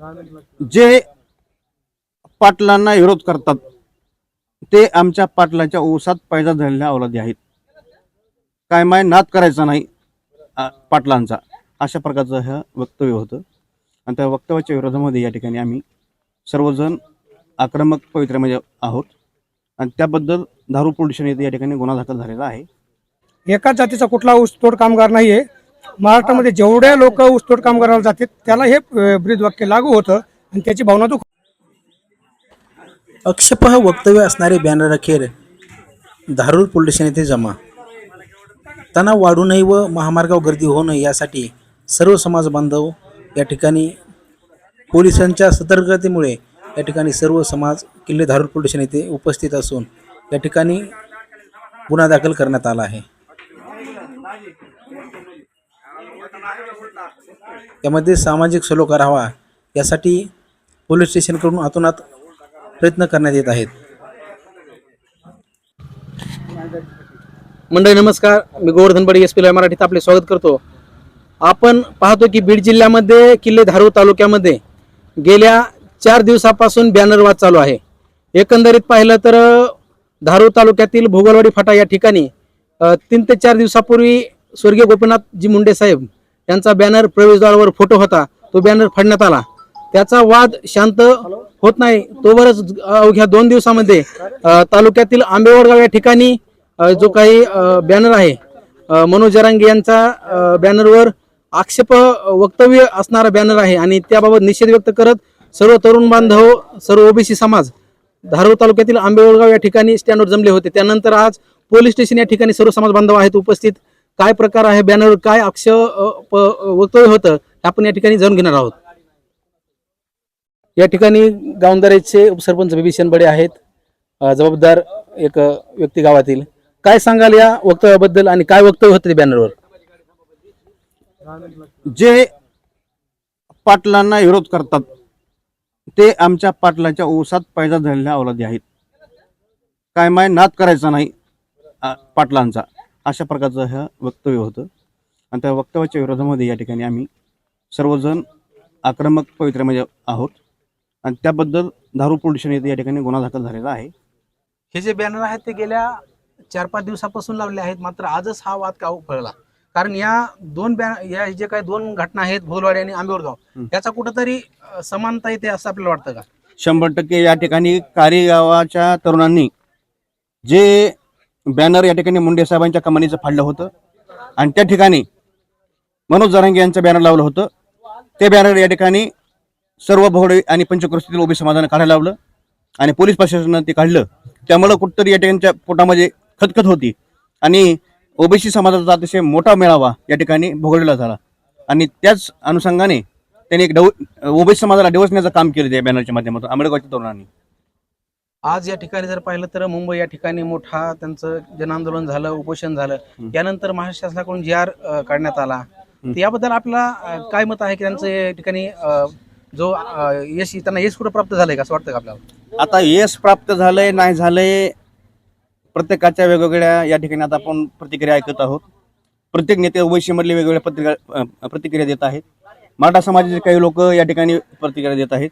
जे पाटलांना विरोध करतात ते आमच्या पाटलाच्या ओसात पैदा झालेल्या अवलादी आहेत. काय माय नाद करायचा नाही आ, पाटलांचा अशा प्रकारचं हे वक्तव्य होतं. आणि त्या वक्तव्याच्या विरोधामध्ये या ठिकाणी आम्ही सर्वजण आक्रमक पवित्र्यामध्ये म्हणजे आहोत. आणि त्याबद्दल दारू पोल्युशन येते येथे या ठिकाणी गुन्हा दाखल झालेला आहे. एकाच जातीचा कुठला ऊसतोड कामगार नाही आहे महाराष्ट्रामध्ये जेवढ्या लोक ऊसतोड कामगाराला जातात त्याला हे ब्रीद वाक्य लागू होतं आणि त्याची भावना दुख अक्षपह वक्तव्य असणारे बॅनर अखेर धारूर पोलीस स्टेशन येथे जमा. तणाव वाढू नये व महामार्गावर गर्दी होऊ नये यासाठी सर्व समाज बांधव या ठिकाणी पोलिसांच्या सतर्कतेमुळे या ठिकाणी सर्व समाज किल्ले धारूर पोलीस स्टेशन येथे उपस्थित असून या ठिकाणी गुन्हा दाखल करण्यात आला आहे. यामध्ये सामाजिक सलोखा राहावा यासाठी पोलीस स्टेशनकडून आतोनात प्रयत्न करण्यात येत आहेत. मंडळी नमस्कार. मी गोवर्धन बडे एस पी मराठीत आपले स्वागत करतो. आपण पाहतो की बीड जिल्ह्यामध्ये किल्ले धारू तालुक्यामध्ये गेल्या चार दिवसापासून बॅनर वाद चालू आहे. एकंदरीत पाहिलं तर धारू तालुक्यातील भोगलवाडी फाटा या ठिकाणी तीन ते चार दिवसापूर्वी स्वर्गीय गोपीनाथजी मुंडे साहेब यांचा बॅनर प्रवेशद्वारावर फोटो होता. तो बॅनर फाडण्यात आला. त्याचा वाद शांत होत नाही. तोवरच अवघ्या दोन दिवसामध्ये तालुक्यातील आंबेवडगाव या ठिकाणी जो काही बॅनर आहे मनोज जरांगे यांचा बॅनरवर आक्षेप वक्तव्य असणारा बॅनर आहे आणि त्याबाबत निषेध व्यक्त करत सर्व तरुण बांधव सर्व ओबीसी समाज धारूर तालुक्यातील आंबेवडगाव या ठिकाणी स्टँडवर जमले होते. त्यानंतर आज पोलीस स्टेशन या ठिकाणी सर्व समाज बांधव आहेत उपस्थित. काय प्रकार आहे बॅनरवर काय अक्ष वक्तव्य होतं हे आपण या ठिकाणी जाणून घेणार आहोत. या ठिकाणी गावंदारेचे उपसरपंच बिभीषण बडे आहेत. जबाबदार एक व्यक्ती गावातील. काय सांगाल या वक्तव्याबद्दल आणि काय वक्तव्य होतं ते बॅनरवर जे पाटलांना विरोध करतात ते आमच्या पाटलाच्या ओसात पैदा झालेल्या अवलादी आहेत. काय माय नाद करायचा नाही पाटलांचा. अशा प्रकारचं हे वक्तव्य होतं. आणि त्या वक्तव्याच्या विरोधामध्ये या ठिकाणी आम्ही सर्वजण आक्रमक पवित्र्यामध्ये आहोत. आणि त्याबद्दल दारू पोलीस स्टेशन येथे या ठिकाणी गुन्हा दाखल झालेला आहे. हे जे बॅनर आहेत ते गेल्या चार पाच दिवसापासून लावले आहेत. मात्र आजच हा वाद का उफळला कारण या दोन बॅन या जे काही दोन घटना आहेत भोलवाडी आणि आंबेवरगाव. याचा कुठंतरी समानता येते असं आपल्याला वाटतं का? शंभर टक्के या ठिकाणी कारी गावाच्या तरुणांनी जे बॅनर या ठिकाणी मुंडे साहेबांच्या कमानीचं फाडलं होतं. आणि त्या ठिकाणी मनोज जरांगे यांचं बॅनर लावलं होतं. ते बॅनर या ठिकाणी सर्व भोवडे आणि पंचक्रोशीतील ओबी समाजानं काढायला लावलं आणि पोलीस प्रशासनानं ते काढलं. त्यामुळं कुठंतरी या ठिकाणच्या पोटामध्ये खतखत होती आणि ओबीसी समाजाचा अतिशय मोठा मेळावा या ठिकाणी भोगवलेला झाला. आणि त्याच अनुषंगाने त्यांनी एक डव ओबीसी समाजाला डिवसण्याचं काम केलं त्या बॅनरच्या माध्यमातून. आंबेडकरच्या तरुणांनी. आज या ठिकाणी जर पाहिलं तर मुंबई या ठिकाणी मोठा त्यांचं जनआंदोलन झालं उपोषण झालं. यानंतर महाराष्ट्र शासनाकडून जी आर काढण्यात आला याबद्दल आपला काय मत आहे की त्यांचं या ठिकाणी जो यश त्यांना यश कुठं प्राप्त झालंय का? असं वाटतं का आपल्याला? आता यश प्राप्त झालंय नाही झालंय प्रत्येकाच्या वेगवेगळ्या या ठिकाणी आता आपण प्रतिक्रिया ऐकत आहोत. प्रत्येक नेते ओबीसी मधले वेगवेगळ्या प्रतिक्रिया देत आहेत. मराठा समाजाचे काही लोक या ठिकाणी प्रतिक्रिया देत आहेत.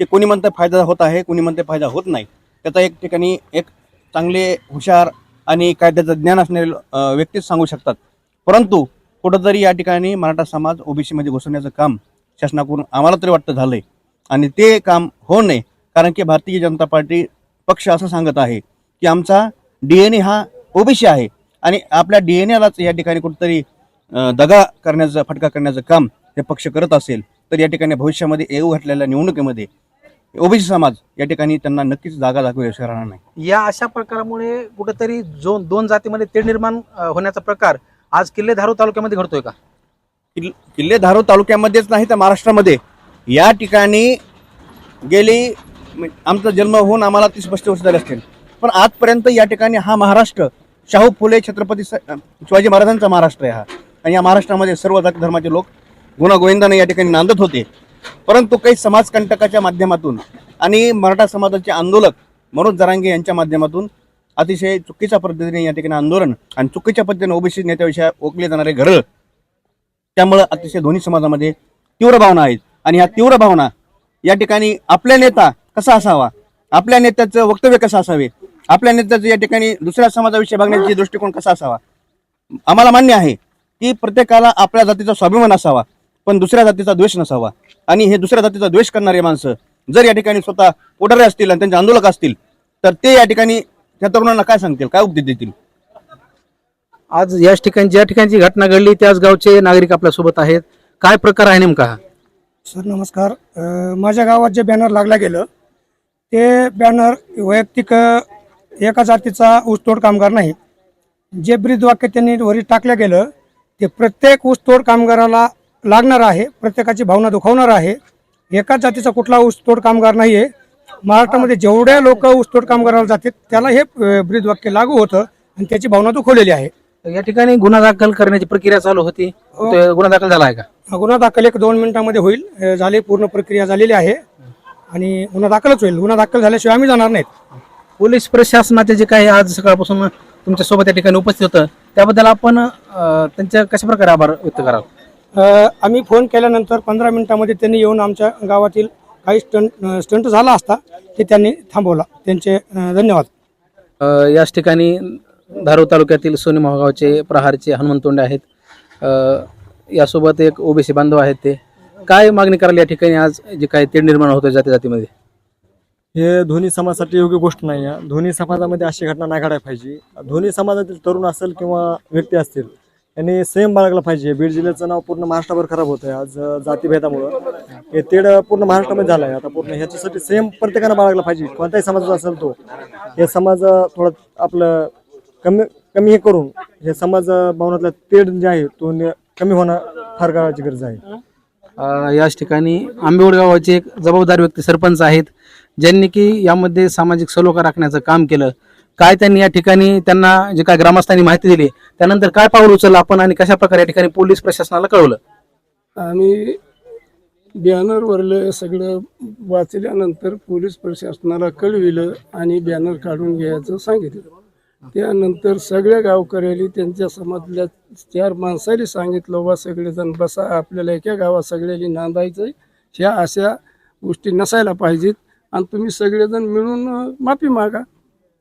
की कोणी म्हणतं फायदा होत आहे कोणी म्हणते फायदा होत नाही. त्याचा एक ठिकाणी एक चांगले हुशार आणि कायद्याचं ज्ञान असणारे व्यक्तीच सांगू शकतात. परंतु कुठंतरी या ठिकाणी मराठा समाज ओबीसीमध्ये घुसवण्याचं काम शासनाकडून आम्हाला तरी वाटतं झालंय. आणि ते काम होऊ नये कारण की भारतीय जनता पार्टी पक्ष असं सांगत आहे की आमचा डी एन ए हा ओबीसी आहे आणि आपल्या डी एन एलाच या ठिकाणी कुठंतरी दगा करण्याचं फटका करण्याचं काम हे पक्ष करत असेल तर या ठिकाणी भविष्यामध्ये येऊ घातलेल्या निवडणुकीमध्ये ओबीसी समाज या ठिकाणी त्यांना नक्कीच जागा दाखवल्याशिवाय राहणार नाही. या अशा प्रकारामुळे कुठेतरी जो दोन जातीमध्ये तेढ निर्माण अ, होण्याचा प्रकार आज किल्ले धारू तालुक्यामध्ये घडतोय का? किल्ले किल्ले धारो तालुक्यामध्येच नाही तर महाराष्ट्रामध्ये. या ठिकाणी गेली म्हणजे आमचा जन्म होऊन आम्हाला तीस पस्तीस वर्ष झाले असतील. पण आजपर्यंत या ठिकाणी हा महाराष्ट्र शाहू फुले छत्रपती स- अं, शिवाजी महाराजांचा महाराष्ट्र आहे हा. आणि या महाराष्ट्रामध्ये सर्व जाती धर्माचे लोक गुणागोविंदाने या ठिकाणी नांदत होते. परंतु काही समाजकंटकाच्या माध्यमातून आणि मराठा समाजाचे आंदोलक मनोज जरांगे यांच्या माध्यमातून अतिशय चुकीच्या पद्धतीने या ठिकाणी आंदोलन आणि चुकीच्या पद्धतीने ओबीसी नेत्याविषयी ओकले जाणारे घरं त्यामुळं अतिशय दोन्ही समाजामध्ये तीव्र भावना आहेत. आणि ह्या तीव्र भावना या ठिकाणी आपल्या नेता कसा असावा? आपल्या नेत्याचं वक्तव्य कसं असावे? आपल्या नेत्याचं या ठिकाणी दुसऱ्या समाजाविषयी बघण्याची दृष्टिकोन कसा असावा? आम्हाला मान्य आहे की प्रत्येकाला आपल्या जातीचा स्वाभिमान असावा. पण दुसऱ्या जातीचा द्वेष नसावा. आणि हे दुसऱ्या जातीचा द्वेष करणारे माणसं जर या ठिकाणी स्वतः पुढारी असतील आणि त्यांचे आंदोलक असतील तर ते या ठिकाणी त्या तरुणांना काय सांगतील? काय उपदेश देतील? आज याच ठिकाणी ज्या ठिकाणी जी घटना घडली त्याच गावचे नागरिक आपल्यासोबत आहेत. काय प्रकार आहे नेमका? हा सर नमस्कार. अ, माझ्या गावात जे बॅनर लागला गेलं ते बॅनर वैयक्तिक अ, एका जातीचा ऊसतोड कामगार नाही. जे ब्रीद वाक्य त्यांनी वरी टाकलं गेलं ते प्रत्येक ऊसतोड कामगाराला लागणार आहे प्रत्येकाची भावना दुखावणार आहे. एकाच जातीचा कुठला ऊसतोड कामगार नाही आहे महाराष्ट्रामध्ये जेवढ्या लोक ऊसतोड कामगाराला जातात त्याला हे ब्रीद वाक्य लागू होतं आणि त्याची भावना दुखवलेली आहे. या ठिकाणी गुन्हा दाखल करण्याची प्रक्रिया चालू होती. ते गुन्हा दाखल झाला आहे का? गुन्हा दाखल एक दोन मिनिटांमध्ये होईल. झाली पूर्ण प्रक्रिया झालेली आहे. आणि गुन्हा दाखलच होईल. गुन्हा दाखल झाल्याशिवाय आम्ही जाणार नाहीत. पोलीस प्रशासनाचे जे काही आज सकाळपासून तुमच्यासोबत या ठिकाणी उपस्थित होतं त्याबद्दल आपण त्यांच्या कशा प्रकारे आभार व्यक्त कराल? आम्ही फोन केल्यानंतर पंधरा मिनिटांमध्ये त्यांनी येऊन आमच्या गावातील काही स्टंट स्टंट झाला असता ते त्यांनी थांबवला. त्यांचे धन्यवाद. याच ठिकाणी धारोळ तालुक्यातील सोनी गावचे प्रहारचे हनुमंत तोंडे आहेत यासोबत एक ओबीसी बांधव आहेत ते. काय मागणी करायला या ठिकाणी आज जे काही तेढ निर्माण होतं जाती जातीमध्ये हे दोन्ही समाजासाठी योग्य गोष्ट नाही आहे. दोन्ही समाजामध्ये अशी घटना नाही घडायला पाहिजे. दोन्ही समाजातील तरुण असेल किंवा व्यक्ती असतील यांनी संयम बाळगला पाहिजे. बीड जिल्ह्याचं नाव पूर्ण महाराष्ट्रभर खराब होतं आहे आज जातीभेदामुळं. हे तेढ पूर्ण महाराष्ट्रामध्ये झालं आहे आता पूर्ण ह्याच्यासाठी संयम प्रत्येकानं बाळगला पाहिजे. कोणत्याही समाजाचा असेल तो. हे समाज थोडं आपलं कमी कमी हे करून हे समाज भवनातला तेढ जे आहे तो कमी होणं फार काळाची गरज आहे. याच ठिकाणी आंबेवड गावाचे एक जबाबदार व्यक्ती सरपंच आहेत ज्यांनी की यामध्ये सामाजिक सलोखा राखण्याचं काम केलं. काय त्यांनी या ठिकाणी त्यांना जे काय ग्रामस्थांनी माहिती दिली त्यानंतर काय पाऊल उचललं आपण आणि कशा प्रकारे या ठिकाणी पोलीस प्रशासनाला कळवलं? आम्ही बॅनरवरलं सगळं वाचल्यानंतर पोलीस प्रशासनाला कळविलं आणि बॅनर काढून घ्यायचं सांगितलं. त्यानंतर सगळ्या गावकऱ्यांनी त्यांच्या समाजातल्या चार माणसाला सांगितलं वा सगळेजण बसा आपल्याला एका गावात सगळ्यांनी नांदायचं ह्या अशा गोष्टी नसायला पाहिजेत आणि तुम्ही सगळेजण मिळून माफी मागा.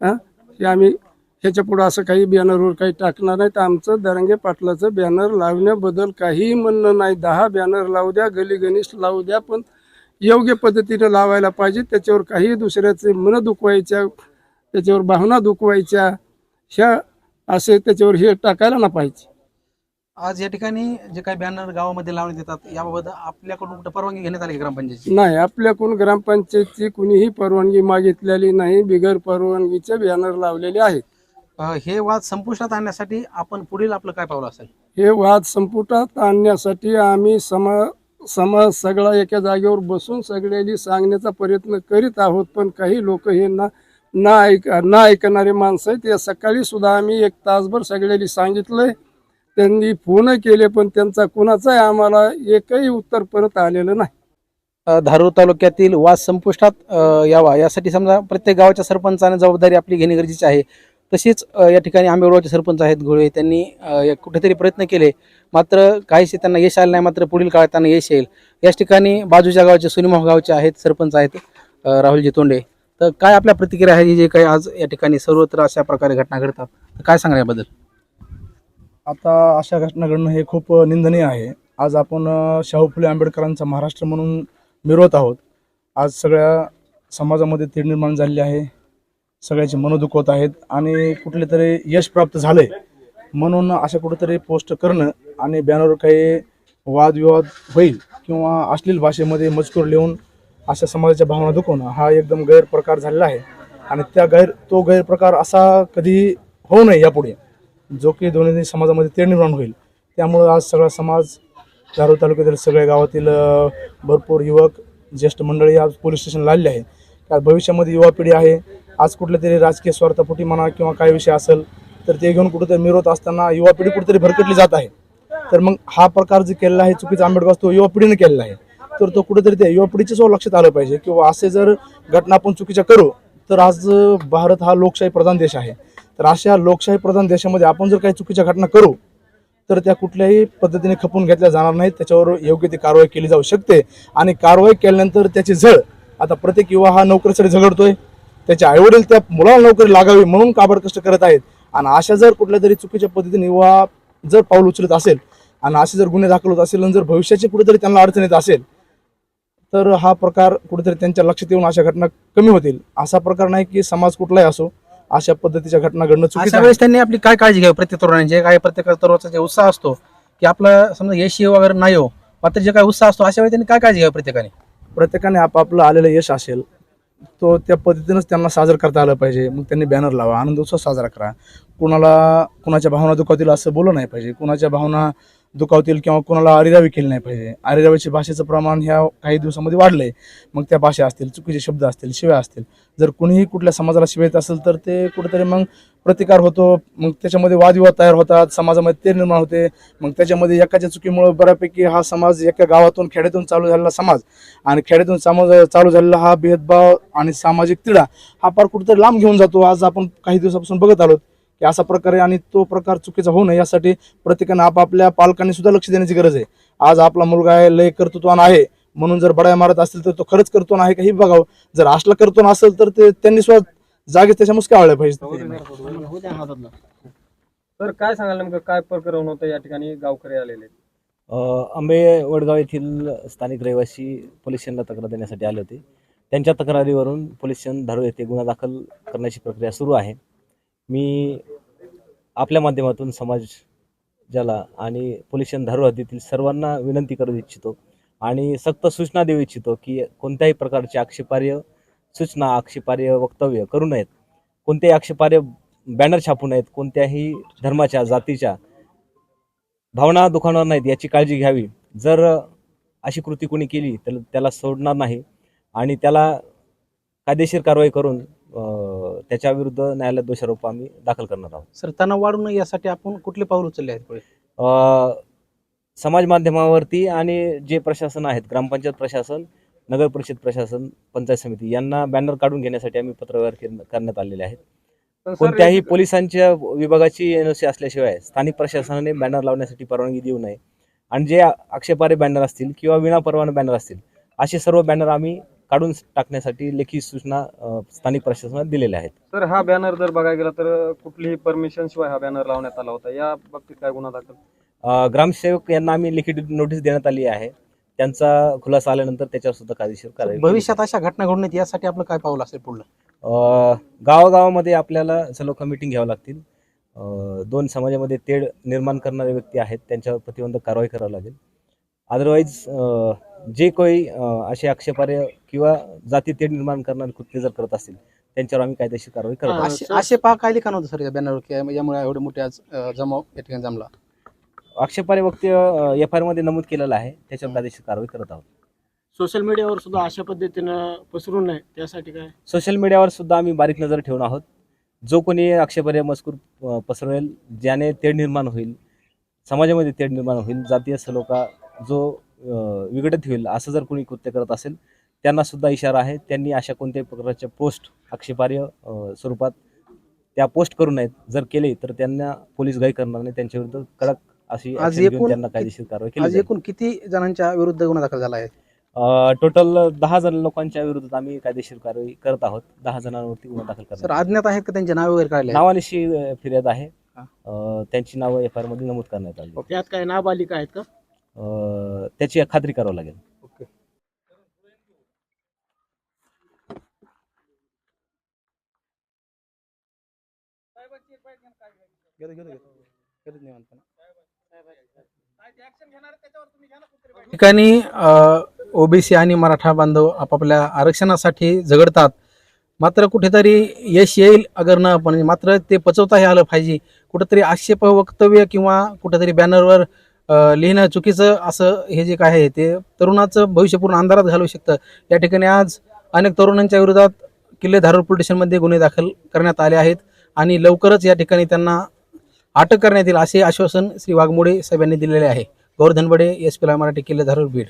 हां? हे आम्ही ह्याच्या पुढं असं काही बॅनरवर काही टाकणार नाही. तर आमचं दरंगे पाटलाचं बॅनर लावण्याबद्दल काहीही म्हणणं नाही. दहा बॅनर लावू द्या गली गणेश लावू द्या पण योग्य पद्धतीने लावायला पाहिजे. त्याच्यावर काही दुसऱ्याचे मन दुखवायच्या त्याच्यावर भावना दुखवायच्या ह्या असे त्याच्यावर हे टाकायला ना पाहिजे. आज या ठिकाणी जे काही बॅनर गावामध्ये लावण्यात येतात याबाबत आपल्याकडून कुठं परवानगी घेण्यात आली का ग्रामपंचायतची? नाही आपल्याकडून ग्रामपंचायतची कुणीही परवानगी मागितलेली नाही. बिगर परवानगीचे बॅनर लावलेले आहेत. हे वाद संपुष्टात आणण्यासाठी आपण पुढील आपलं काय पावलं असेल? हे वाद संपुटात आणण्यासाठी आम्ही समा समाज सगळा एका जागेवर बसून सगळ्यांनी सांगण्याचा प्रयत्न करीत आहोत पण काही लोक हे ना ना ऐक ना ऐकणारे माणसं आहेत. या सकाळी सुद्धा आम्ही एक तासभर सगळ्यांनी सांगितलंय. त्यांनी फोन केले पण त्यांचा कुणाचाही आम्हाला एकही उत्तर परत आलेलं नाही. धारूर तालुक्यातील वाद संपुष्टात यावा. यासाठी समजा प्रत्येक गावाच्या सरपंचाने जबाबदारी आपली घेणे गरजेचे आहे. तशीच या ठिकाणी आंबेवळचे सरपंच आहेत घोळे त्यांनी कुठेतरी प्रयत्न केले. मात्र काहीसे त्यांना यश आलं नाही मात्र पुढील काळात त्यांना यश येईल. याच ठिकाणी बाजूच्या गावाचे सुनिमा गावचे आहेत सरपंच आहेत राहुलजी तोंडे. तर काय आपल्या प्रतिक्रिया आहे जे काही आज या ठिकाणी सर्वत्र अशा प्रकारे घटना घडतात? तर काय सांगणार याबद्दल? आता अशा घटना घडणं हे खूप निंदनीय आहे. आज आपण शाहू फुले आंबेडकरांचा महाराष्ट्र म्हणून मिरवत आहोत. आज सगळ्या समाजामध्ये तीड निर्माण झालेली आहे. सगळ्याचे मन दुखवत आहेत आणि कुठले तरी यश प्राप्त झालंय म्हणून अशा कुठेतरी पोस्ट करणं आणि बॅनरवर काही वादविवाद होईल किंवा अश्लील भाषेमध्ये मजकूर लिहून अशा समाजाच्या भावना दुखवणं हा एकदम गैरप्रकार झालेला आहे. आणि त्या गैर तो गैरप्रकार असा कधी होऊ नये यापुढे. जो की दोन्ही समाजामध्ये ते निर्माण होईल. त्यामुळं आज सगळा समाज धारूर तालुक्यातील सगळ्या गावातील भरपूर युवक ज्येष्ठ मंडळी आज पोलीस स्टेशनला आलेले आहे त्यात भविष्यामध्ये युवा पिढी आहे. आज कुठल्या तरी राजकीय स्वार्थपोटी म्हणा किंवा काय विषय असेल तर ते घेऊन कुठेतरी मिरवत असताना युवा पिढी कुठेतरी भरकटली जात आहे. तर मग हा प्रकार जे केलेला आहे चुकीचा आंबेडकर तो युवा पिढीने केलेला आहे. तर तो कुठेतरी त्या युवा पिढीच्याच लक्षात आलं पाहिजे किंवा असे जर घटना आपण चुकीच्या करू तर आज भारत हा लोकशाही प्रधान देश आहे. तर अशा लोकशाही प्रधान देशामध्ये आपण जर काही चुकीच्या घटना करू तर त्या कुठल्याही पद्धतीने खपून घेतल्या जाणार नाहीत. त्याच्यावर योग्य ती कारवाई केली जाऊ शकते. आणि कारवाई केल्यानंतर त्याची झळ आता प्रत्येक युवा हा नोकरीसाठी झगडतोय. त्याचे आईवडील त्या मुलाला नोकरी लागावी म्हणून काबड कष्ट करत आहेत. आणि अशा जर कुठल्या तरी चुकीच्या पद्धतीने युवा जर पाऊल उचलत असेल आणि असे जर गुन्हे दाखल होत असेल आणि जर भविष्याची कुठेतरी त्यांना अडचण येत असेल तर हा प्रकार कुठेतरी त्यांच्या लक्षात येऊन अशा घटना कमी होतील. असा प्रकार नाही की समाज कुठलाही असो अशा पद्धतीच्या घटना घडणं चुकीचं अशा आहे. वेळेस त्यांनी आपली काय काळजी घ्यावी? प्रत्येक तरुणांची काय प्रत्येक तरुणाचा जे उत्साह असतो की आपला समजा यश वगैरे नाही हो मात्र जे काय उत्साह असतो अशा वेळी त्यांनी काय काळजी घ्यावी प्रत्येकाने? प्रत्येकाने आपापलं आलेलं यश असेल तो त्या पद्धतीनंच त्यांना साजरं करता आलं पाहिजे. मग त्यांनी बॅनर लावा आनंद उत्सव साजरा करा. कुणाला कुणाच्या भावना दुखावतील असं बोलू नाही पाहिजे. कुणाच्या भावना दुखावतील किंवा कुणाला अरिरावी केली नाही पाहिजे. अरिरावीची भाषेचं प्रमाण ह्या काही दिवसामध्ये वाढलंय. मग त्या भाषा असतील चुकीचे शब्द असतील शिव्या असतील. जर कुणीही कुठल्या समाजाला शिवेत असेल तर ते कुठेतरी मग प्रतिकार होतो. मग त्याच्यामध्ये वादविवाद तयार होतात. समाजामध्ये ते निर्माण होते. मग त्याच्यामध्ये एकाच्या चुकीमुळे बऱ्यापैकी हा समाज एका गावातून खेड्यातून चालू झालेला समाज आणि खेड्यातून समाज चालू झालेला हा भेदभाव आणि सामाजिक तिढा हा फार कुठेतरी लांब घेऊन जातो. आज आपण काही दिवसापासून बघत आलो की असा प्रकारे आणि तो प्रकार चुकीचा होऊ नये यासाठी प्रत्येकानं आपापल्या पालकांनी सुद्धा लक्ष देण्याची गरज आहे. आज आपला मुलगा आहे लय कर्तृत्वान आहे म्हणून जर बडाया मारत असतील तर तो खरंच कर्तव्य आहे का हे बघावं. जर असला कर्तव्य असेल तर ते त्यांनी स्वतः जागेच त्याच्या मुसक्या आवडल्या पाहिजे? तर काय सांगाल नेमकं? काय प्रकरण होतं या ठिकाणी? गावकरी आलेले अ, आंबे वडगाव येथील स्थानिक रहिवासी पोलीस स्टेशनला तक्रार देण्यासाठी आले होते. त्यांच्या तक्रारीवरून पोलीस स्टेशन धारूर येथे गुन्हा दाखल करण्याची प्रक्रिया सुरू आहे. मी आपल्या माध्यमातून समाज ज्याला आणि पोल्युशन स्टेशन हद्दीतील सर्वांना विनंती करू इच्छितो आणि सक्त सूचना देऊ इच्छितो की कोणत्याही प्रकारचे आक्षेपार्ह सूचना आक्षेपार्ह वक्तव्य करू नयेत. कोणत्याही आक्षेपार्ह बॅनर छापू नयेत. कोणत्याही धर्माच्या जातीच्या भावना दुखावणार नाहीत याची काळजी घ्यावी. जर अशी कृती कोणी केली तर त्याला सोडणार नाही आणि त्याला कायदेशीर कारवाई करून अ, त्याच्या विरुद्ध न्यायालयात दोषारोप आम्ही दाखल करणार आहोत. सर तणाव वाढू नये यासाठी आपण कुठले पाऊल उचलले आहेत पुढे? अ, समाज माध्यमावरती आणि जे प्रशासन आहेत ग्रामपंचायत प्रशासन नगर परिषद प्रशासन पंचायत समिती यांना बॅनर काढून घेण्यासाठी आम्ही पत्रव्यवहार केर- करण्यात आलेले आहेत. कोणत्याही पोलिसांच्या विभागाची एन असल्याशिवाय स्थानिक प्रशासनाने बॅनर लावण्यासाठी परवानगी देऊ नये. आणि जे आक्षेपार्ह बॅनर असतील किंवा विनापरवाना बॅनर असतील असे सर्व बॅनर आम्ही काढून टाकण्यासाठी लेखी सूचना स्थानिक प्रशासनात दिलेल्या आहेत. तर हा बॅनर जर बघायला गेला तर कुठलीही परमिशन शिवाय हा बॅनर लावण्यात आला होता. या बाबतीत काय गुन्हा दाखल? ग्रामसेवक यांना आम्ही लिखित नोटीस देण्यात आली आहे. त्यांचा खुलासा आल्यानंतर त्याच्यावर सुद्धा कायदेशीर कारवाई केली. भविष्यात अशा घटना घडू नयेत यासाठी आपलं काय पाऊल असेल पुढलं? गावागावामध्ये आपल्याला सलोखा मिटिंग घ्यावं लागतील. दोन समाजामध्ये तेढ निर्माण करणारे व्यक्ती आहेत त्यांच्यावर प्रतिबंधक कारवाई करावी लागेल. अदरवाईज जे काही अ, असे आक्षेपार्ह किंवा जाती तेढ निर्माण करणारे कृत्य जर करत असतील त्यांच्यावर आम्ही कायदेशीर कारवाई करत. असे पहा काय लिखाण होतं सर या बॅनरवर यामुळे एवढे मोठे आज जमाव या ठिकाणी जमला. आक्षेपार्ह वक्तव्य एफ आयमध्ये नमूद केलेलं आहे. त्याच्यावर कायदेशीर कारवाई करत आहोत. सोशल मीडियावर सुद्धा अशा पद्धतीनं पसरू नये त्यासाठी काय? सोशल मीडियावर सुद्धा आम्ही बारीक नजर ठेवून आहोत. जो कोणी आक्षेपार्ह मजकूर पसरवेल ज्याने तेढ निर्माण होईल समाजामध्ये तेढ निर्माण होईल जातीय सलोखा जो विघटित होईल असं जर कोणी कृत्य करत असेल त्यांना सुद्धा इशारा आहे. त्यांनी अशा कोणत्याही प्रकारच्या पोस्ट आक्षेपार्ह स्वरूपात त्या पोस्ट करू नयेत. जर केले तर त्यांना पोलीस गाई करणार नाही. त्यांच्या विरुद्ध कडक अशी आज एकूण त्यांना कायदेशीर कारवाई केली आज जाईल. एकूण किती जणांच्या विरुद्ध गुन्हा दाखल झाला आहे? टोटल दहा जण लोकांच्या विरुद्ध आम्ही कायदेशीर कारवाई करत आहोत. दहा जणांवरती गुन्हा दाखल सर करणार अज्ञात आहेत का त्यांचे नाव वगैरे काढले? आहेत? नावानिशी अ, फिर्याद आहे. हा. अ, त्यांची नावं एफ आय आरमध्ये नमूद करण्यात आली. त्यात काय नाबालिका आहेत का? त्याची खात्री करावी लागेल. ठिकाणी ओबीसी आणि मराठा बांधव आपापल्या आरक्षणासाठी झगडतात. मात्र कुठेतरी यश येईल अगर न पण मात्र ते पचवताही आलं पाहिजे. कुठेतरी आक्षेप वक्तव्य किंवा कुठेतरी बॅनरवर लिहिणं चुकीचं असं हे जे काय आहे ते तरुणाचं भविष्य पूर्ण अंधारात घालू शकतं. या ठिकाणी आज अनेक तरुणांच्या विरोधात किल्ले धारूर पोलीस स्टेशनमध्ये गुन्हे दाखल करण्यात आले आहेत आणि लवकरच या ठिकाणी त्यांना अटक करण्यात येईल असे आश्वासन श्री वाघमोडे साहेबांनी दिलेले आहे. गौरधनबडे एस पी मराठी किल्ले धारूर बीड.